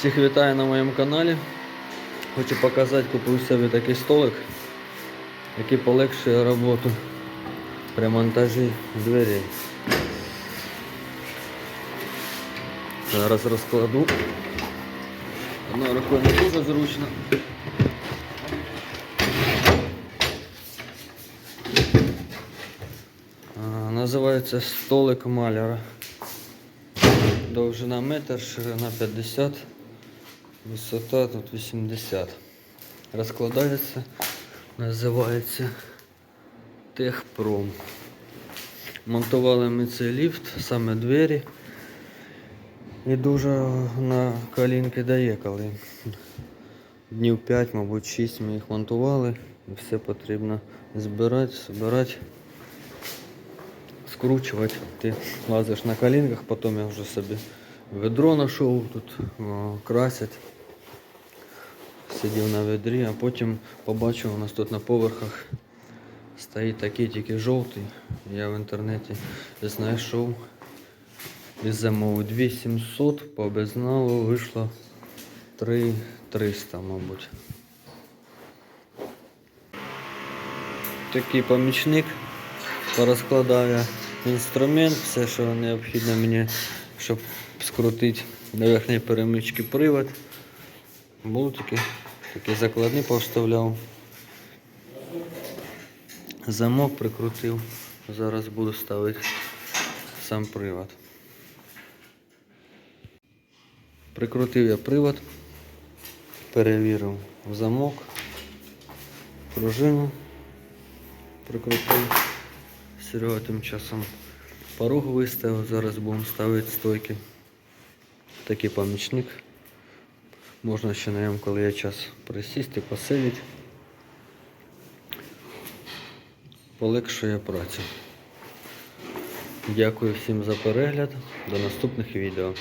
Всіх вітаю на моєму каналі. Хочу показати, купив собі такий столик, який полегшує роботу при монтажі дверей. Зараз розкладу. Одною рукою не дуже зручно. А, Називається столик маляра. Довжина метр, ширина 50, висота тут 80. Розкладається, називається Техпром. Монтували ми цей ліфт, саме двері. І дуже на колінки дає, коли днів 5, мабуть, 6 ми їх монтували. Все потрібно збирати, збирати скручувати. Ти лазиш на колінках, потім я вже собі ведро знайшов, тут о, красять. Сидів на ведрі, а потім побачив, у нас тут на поверхах стоїть такий тільки жовтий. Я в інтернеті знайшов і замовив 2700, по безналу вийшло 3300, мабуть. Такий помічник порозкладаю інструмент, все, що необхідно мені, щоб скрутити до верхньої перемички привод. Болтики, такі закладні повставляв. Замок прикрутив. Зараз буду ставити сам привод. Прикрутив я привод, перевірив замок, пружину прикрутив. Серега тим часом порог виставив, зараз будемо ставити стойки. Такий помічник. Можна ще на ньому, коли є час присісти, посидіти. Полегшує працю. Дякую всім за перегляд. До наступних відео.